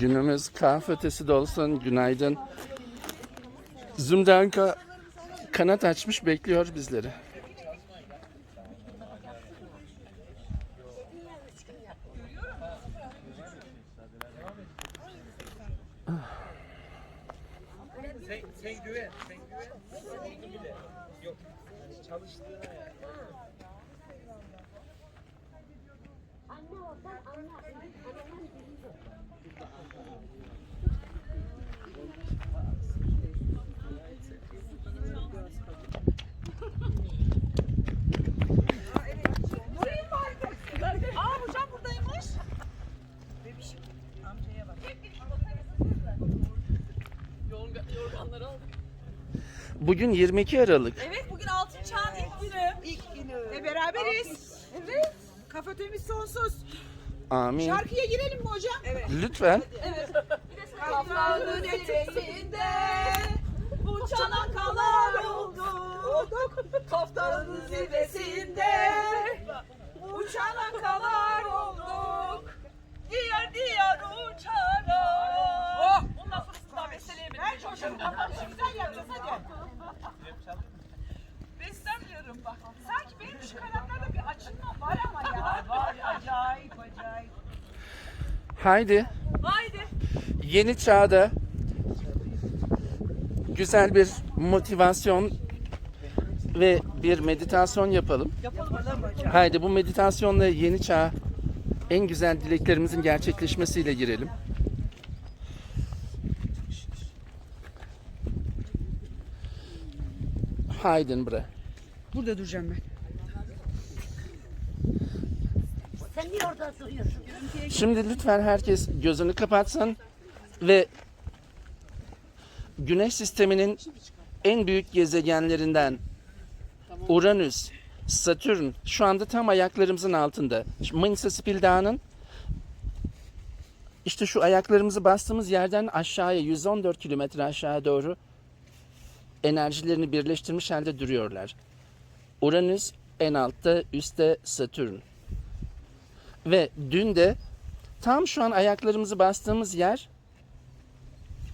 Günümüz kahve de olsun. Günaydın. Zümdanka kanat açmış bekliyor bizleri. Bugün 22 Aralık. Evet bugün altın çağın ilk günü. İlk günü. Ve beraberiz. Evet. Kafa temiz sonsuz. Amin. Şarkıya girelim mi hocam? Evet. Lütfen. Kafranın eteğinde uçan akalar olduk. Kaftanın zirvesinde uçan akalar olduk. Diğer diğer uçarak. Oh! Ondan sonrasını daha besteleyemedim. Ver çocuğum kapanışı güzel yapacağız hadi. Beslemiyorum bak. Sanki benim şu kanatlarda bir açılma var ama ya. Var acayip acayip. Haydi. Haydi. Yeni çağda güzel bir motivasyon ve bir meditasyon yapalım. Yapalım. Haydi bu meditasyonla yeni çağ en güzel dileklerimizin gerçekleşmesiyle girelim. Haydin bre. Burada duracağım ben. Şimdi lütfen herkes gözünü kapatsın ve Güneş sisteminin en büyük gezegenlerinden Uranüs, Satürn şu anda tam ayaklarımızın altında. Şu Manisa Spil Dağı'nın işte şu ayaklarımızı bastığımız yerden aşağıya 114 kilometre aşağı doğru enerjilerini birleştirmiş halde duruyorlar. Uranüs en altta, üstte Satürn. Ve dün de tam şu an ayaklarımızı bastığımız yer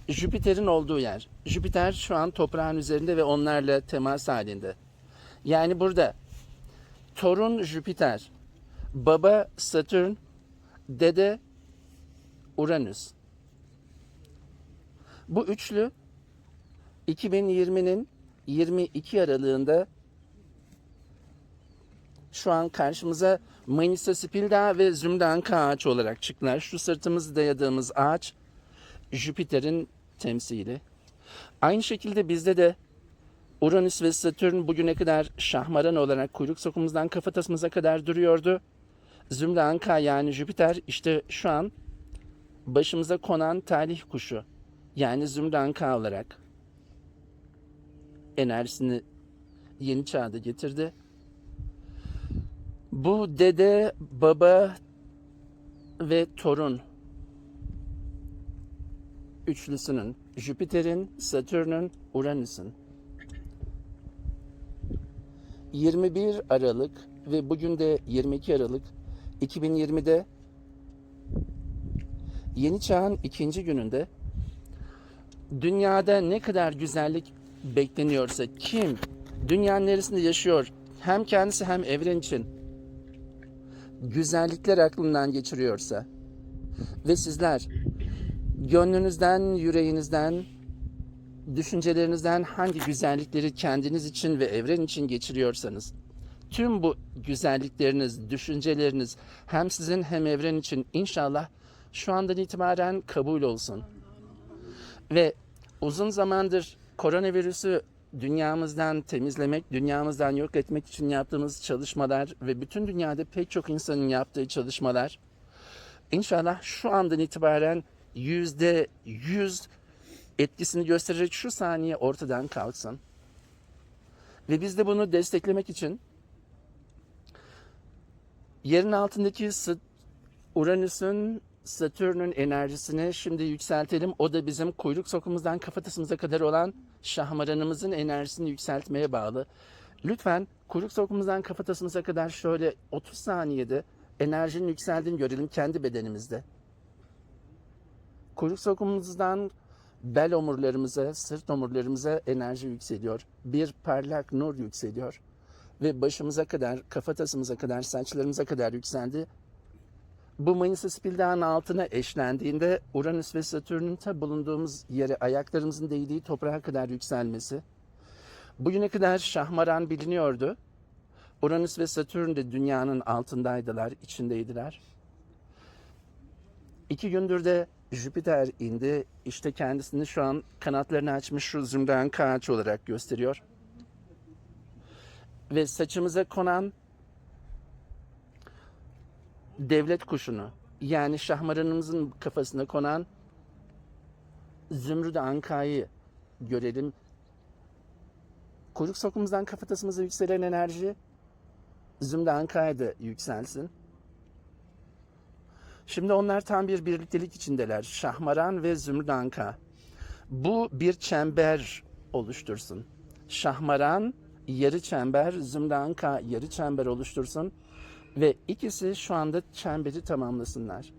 Jüpiter'in olduğu yer. Jüpiter şu an toprağın üzerinde ve onlarla temas halinde. Yani burada torun Jüpiter, baba Satürn, dede Uranüs. Bu üçlü 2020'nin 22 aralığında şu an karşımıza Manisa Spilda ve Zümdanka ağaç olarak çıktılar. Şu sırtımızı dayadığımız ağaç Jüpiter'in temsili. Aynı şekilde bizde de Uranüs ve Satürn bugüne kadar şahmaran olarak kuyruk sokumuzdan kafatasımıza kadar duruyordu. Zümre Anka yani Jüpiter işte şu an başımıza konan talih kuşu. Yani Zümre Anka olarak enerjisini yeni çağda getirdi. Bu dede, baba ve torun üçlüsünün Jüpiter'in, Satürn'ün, Uranüs'ün. 21 Aralık ve bugün de 22 Aralık 2020'de Yeni Çağın ikinci gününde dünyada ne kadar güzellik bekleniyorsa kim dünyanın neresinde yaşıyor hem kendisi hem evren için güzellikler aklından geçiriyorsa ve sizler gönlünüzden, yüreğinizden, düşüncelerinizden hangi güzellikleri kendiniz için ve evren için geçiriyorsanız, tüm bu güzellikleriniz, düşünceleriniz hem sizin hem evren için inşallah şu andan itibaren kabul olsun. Ve uzun zamandır koronavirüsü dünyamızdan temizlemek, dünyamızdan yok etmek için yaptığımız çalışmalar ve bütün dünyada pek çok insanın yaptığı çalışmalar İnşallah şu andan itibaren yüzde yüz etkisini gösterecek şu saniye ortadan kalksın. Ve biz de bunu desteklemek için yerin altındaki Uranüs'ün Satürn'ün enerjisini şimdi yükseltelim. O da bizim kuyruk sokumuzdan kafatasımıza kadar olan şahmaranımızın enerjisini yükseltmeye bağlı. Lütfen kuyruk sokumuzdan kafatasımıza kadar şöyle 30 saniyede enerjinin yükseldiğini görelim kendi bedenimizde. Kuyruk sokumumuzdan bel omurlarımıza, sırt omurlarımıza enerji yükseliyor. Bir parlak nur yükseliyor. Ve başımıza kadar, kafatasımıza kadar, saçlarımıza kadar yükseldi. Bu Spil Dağı'nın altına eşlendiğinde Uranüs ve Satürn'ün ta bulunduğumuz yere ayaklarımızın değdiği toprağa kadar yükselmesi. Bugüne kadar Şahmaran biliniyordu. Uranüs ve Satürn de dünyanın altındaydılar, içindeydiler. İki gündür de Jüpiter indi. İşte kendisini şu an kanatlarını açmış şu zümrüt kağaç olarak gösteriyor. Ve saçımıza konan devlet kuşunu yani şahmaranımızın kafasına konan zümrüt ankayı görelim. Kuyruk sokumuzdan kafatasımıza yükselen enerji zümrüt ankaya da yükselsin. Şimdi onlar tam bir birliktelik içindeler. Şahmaran ve Zümrüt Anka. Bu bir çember oluştursun. Şahmaran yarı çember, Zümrüt Anka yarı çember oluştursun. Ve ikisi şu anda çemberi tamamlasınlar.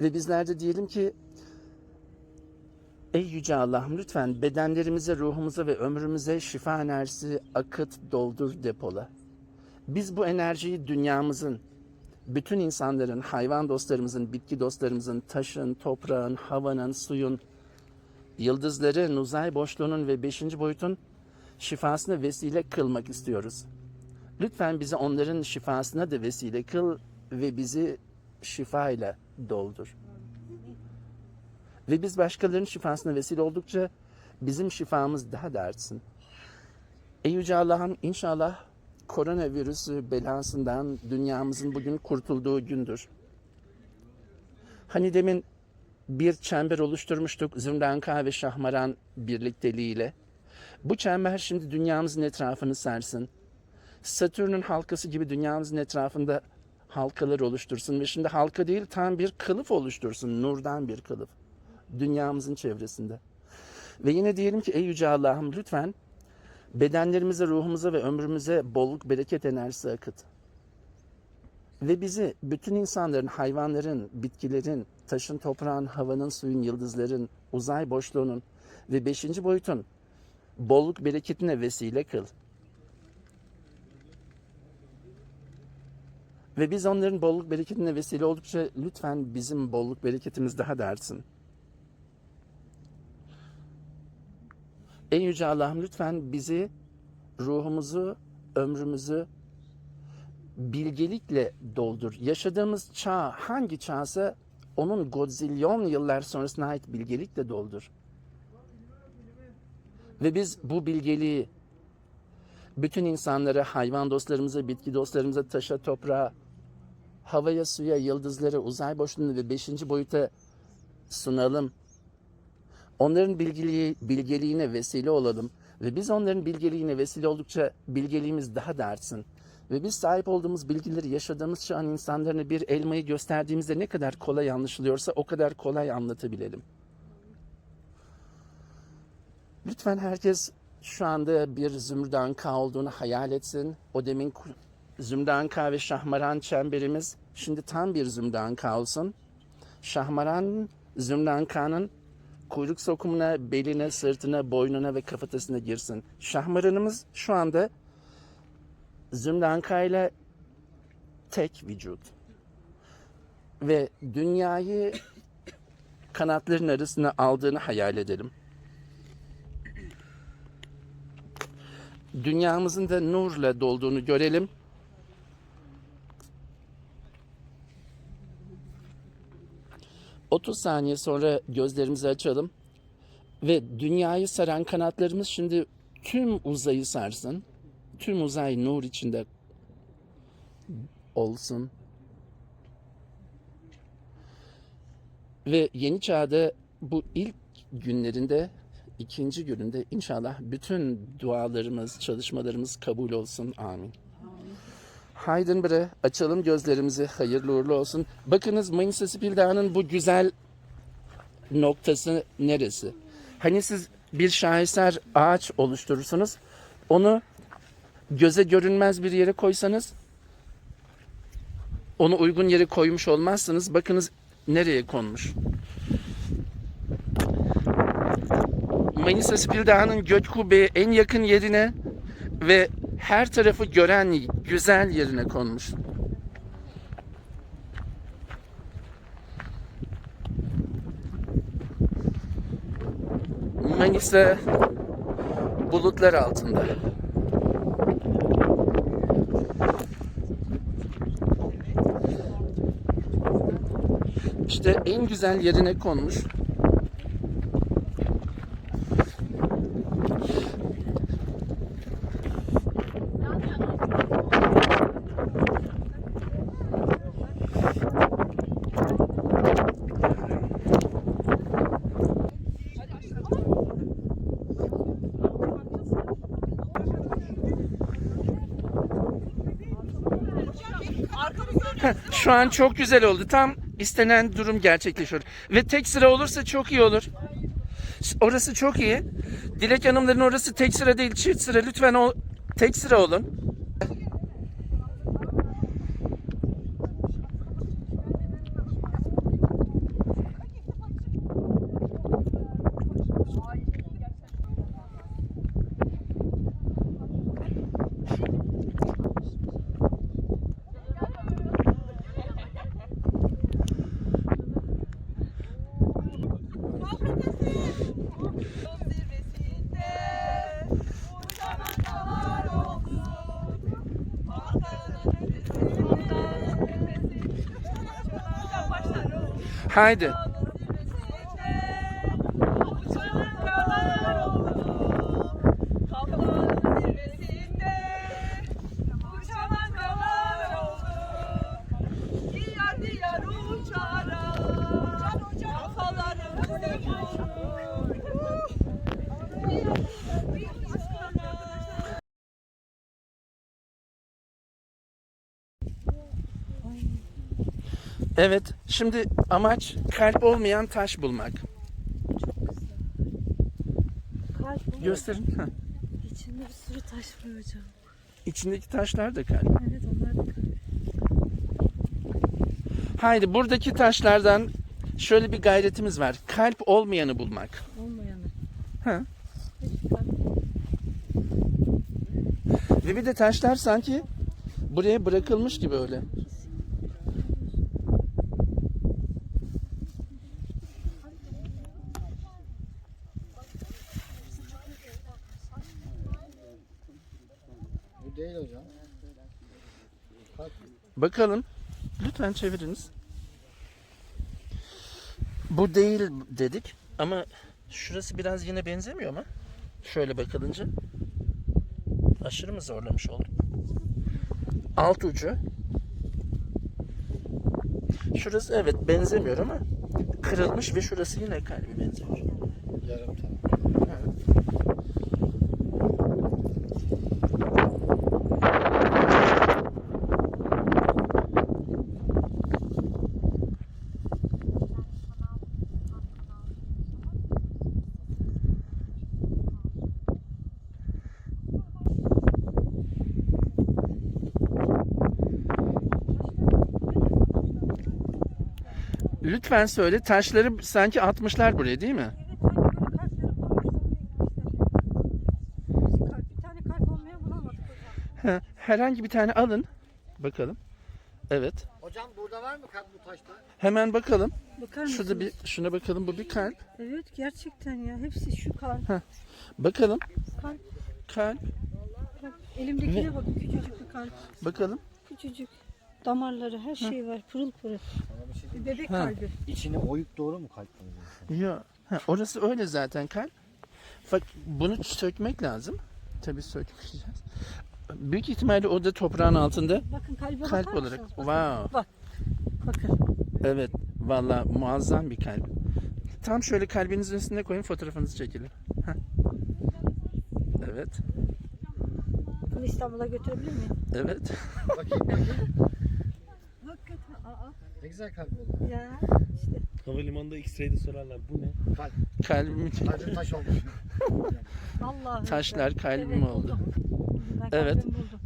Ve bizler de diyelim ki Ey Yüce Allah'ım lütfen bedenlerimize, ruhumuza ve ömrümüze şifa enerjisi akıt, doldur, depola. Biz bu enerjiyi dünyamızın, bütün insanların, hayvan dostlarımızın, bitki dostlarımızın, taşın, toprağın, havanın, suyun, yıldızların, uzay boşluğunun ve beşinci boyutun şifasına vesile kılmak istiyoruz. Lütfen bizi onların şifasına da vesile kıl ve bizi şifayla doldur. Ve biz başkalarının şifasına vesile oldukça bizim şifamız daha da artsın. Ey Yüce Allah'ım inşallah koronavirüsü belasından dünyamızın bugün kurtulduğu gündür. Hani demin bir çember oluşturmuştuk Zümranka ve Şahmaran birlikteliğiyle. Bu çember şimdi dünyamızın etrafını sarsın. Satürn'ün halkası gibi dünyamızın etrafında halkalar oluştursun ve şimdi halka değil tam bir kılıf oluştursun, nurdan bir kılıf dünyamızın çevresinde. Ve yine diyelim ki ey yüce Allah'ım lütfen bedenlerimize, ruhumuza ve ömrümüze bolluk, bereket enerjisi akıt. Ve bizi bütün insanların, hayvanların, bitkilerin, taşın, toprağın, havanın, suyun, yıldızların, uzay boşluğunun ve beşinci boyutun bolluk bereketine vesile kıl. Ve biz onların bolluk bereketine vesile oldukça lütfen bizim bolluk bereketimiz daha da artsın. En Yüce Allah'ım lütfen bizi, ruhumuzu, ömrümüzü bilgelikle doldur. Yaşadığımız çağ hangi çağsa onun godzilyon yıllar sonrasına ait bilgelikle doldur. Ve biz bu bilgeliği bütün insanlara, hayvan dostlarımıza, bitki dostlarımıza, taşa, toprağa, havaya, suya, yıldızlara, uzay boşluğuna ve beşinci boyuta sunalım. Onların bilgeliği, bilgeliğine vesile olalım ve biz onların bilgeliğine vesile oldukça bilgeliğimiz daha da artsın. Ve biz sahip olduğumuz bilgileri yaşadığımız çağın insanlarına bir elmayı gösterdiğimizde ne kadar kolay anlaşılıyorsa o kadar kolay anlatabilelim. Lütfen herkes şu anda bir zümrüt anka olduğunu hayal etsin. O demin zümrüt anka ve şahmaran çemberimiz şimdi tam bir zümrüt anka olsun. Şahmaran zümrüt ankanın kuyruk sokumuna, beline, sırtına, boynuna ve kafatasına girsin. Şahmaranımız şu anda zümrüt anka ile tek vücut. Ve dünyayı kanatların arasına aldığını hayal edelim. dünyamızın da nurla dolduğunu görelim. Otuz saniye sonra gözlerimizi açalım ve dünyayı saran kanatlarımız şimdi tüm uzayı sarsın. Tüm uzay nur içinde olsun. Ve yeni çağda bu ilk günlerinde ikinci gününde inşallah bütün dualarımız, çalışmalarımız kabul olsun. Amin. Haydın bre, açalım gözlerimizi. Hayırlı uğurlu olsun. Bakınız Manisa Spil Dağı'nın bu güzel noktası neresi? Hani siz bir şaheser ağaç oluşturursunuz. Onu göze görünmez bir yere koysanız onu uygun yere koymuş olmazsınız. Bakınız nereye konmuş? Manisa Spil Dağı'nın gök kubbeye en yakın yerine ve her tarafı gören güzel yerine konmuş. Manisa bulutlar altında. İşte en güzel yerine konmuş. Şu an çok güzel oldu. Tam istenen durum gerçekleşiyor. Ve tek sıra olursa çok iyi olur. Orası çok iyi. Dilek Hanımların orası tek sıra değil çift sıra. Lütfen o tek sıra olun. Haydi. Evet. Şimdi amaç kalp olmayan taş bulmak. Kalp Gösterin. Heh. içinde bir sürü taş var hocam. İçindeki taşlar da kalp. Evet onlar da kalp. Haydi buradaki taşlardan şöyle bir gayretimiz var. Kalp olmayanı bulmak. olmayanı. Ha. Ve bir de taşlar sanki buraya bırakılmış gibi öyle. Bakalım. Lütfen çeviriniz. Bu değil dedik ama şurası biraz yine benzemiyor mu? Şöyle bakılınca. Aşırı mı zorlamış olduk? Alt ucu. Şurası evet benzemiyor ama kırılmış ve şurası yine kalbi benziyor. Lütfen söyle taşları sanki atmışlar buraya değil mi? Bir tane kalp olmayan bulamadık hocam. Ha, Herhangi bir tane alın. Bakalım. Evet. Hocam burada var mı kalp bu taşta? Hemen bakalım. Bakar mısınız? Şurada bir şuna bakalım. Bu bir kalp. Evet gerçekten ya. Hepsi şu kalp. Bakalım. Kalp. Kalp. Bak, elimdekine bak. Küçücük bir kalp. Bakalım. Küçücük. Damarları her şey var. Pırıl pırıl. Bana bir şey bebek Ha. kalbi. İçine oyuk doğru mu kalp? Ya ha, orası öyle zaten kalp. Bak bunu sökmek lazım. Tabii sökmeyeceğiz. Büyük ihtimalle o da toprağın altında Bakın kalbe kalp bakar olarak. mısınız? Wow. Bakın. Evet. Vallahi muazzam bir kalp. Tam şöyle kalbinizin üstüne koyun fotoğrafınızı çekelim. Heh. Evet. Bunu İstanbul'a götürebilir miyim? Evet. Bakayım. Hakikaten. Ne güzel kalp oldu. Ya işte. Havalimanında X-ray'de sorarlar bu ne? Kalp. Kalbim Kalbim taş olmuş. Vallahi. Taşlar kalbim evet, oldu. buldum. Ben Evet. kalbimi buldum.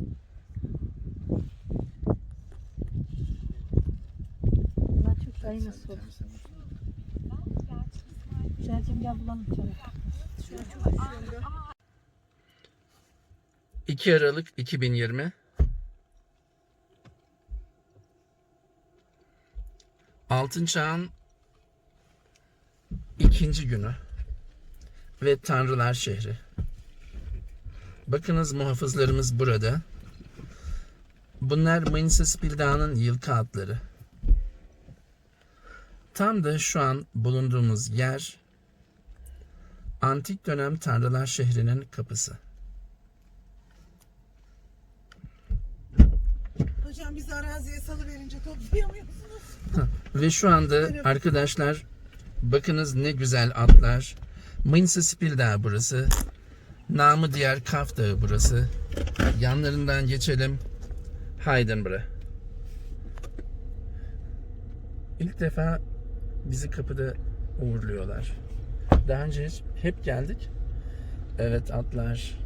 Ben çok Çay nasıl olur? Selçuk gel bulalım çayı. 2 Aralık 2020 Altın Çağ'ın ikinci günü ve Tanrılar şehri. Bakınız muhafızlarımız burada. Bunlar Mississippi Dağı'nın yılkı atları. Tam da şu an bulunduğumuz yer antik dönem Tanrılar şehrinin kapısı. Hocam bizi araziye salıverince toplayamıyorsunuz. Ve şu anda arkadaşlar bakınız ne güzel atlar. Mississippi Dağı burası. Namı diğer Kaf Dağı burası. Yanlarından geçelim. Heidenboro. İlk defa bizi kapıda uğurluyorlar. Daha önce hiç, hep geldik. Evet atlar.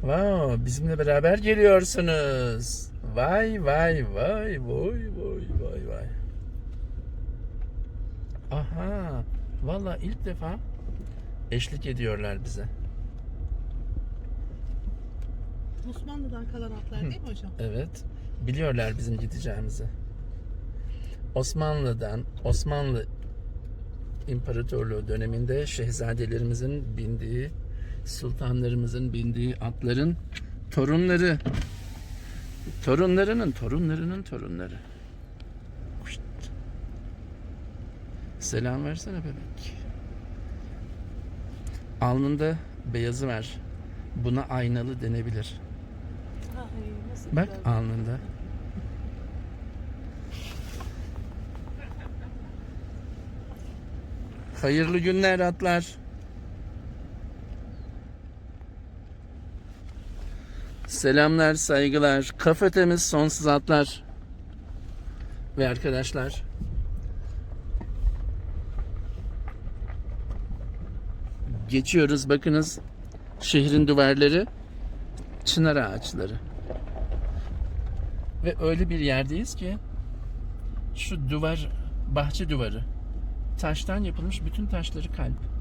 Wow, bizimle beraber geliyorsunuz. Vay vay vay vay vay vay vay. Aha, valla ilk defa eşlik ediyorlar bize. Osmanlı'dan kalan atlar değil mi hocam? Evet, biliyorlar bizim gideceğimizi. Osmanlı'dan, Osmanlı İmparatorluğu döneminde şehzadelerimizin bindiği, sultanlarımızın bindiği atların torunları. Torunlarının torunlarının torunları. Kuşt. Selam versene bebek. Alnında beyazı var. Buna aynalı denebilir. Bak alnında. Hayırlı günler atlar. Selamlar, saygılar. Kafetemiz sonsuz atlar. Ve arkadaşlar. Geçiyoruz bakınız. Şehrin duvarları çınar ağaçları. Ve öyle bir yerdeyiz ki şu duvar bahçe duvarı taştan yapılmış bütün taşları kalp.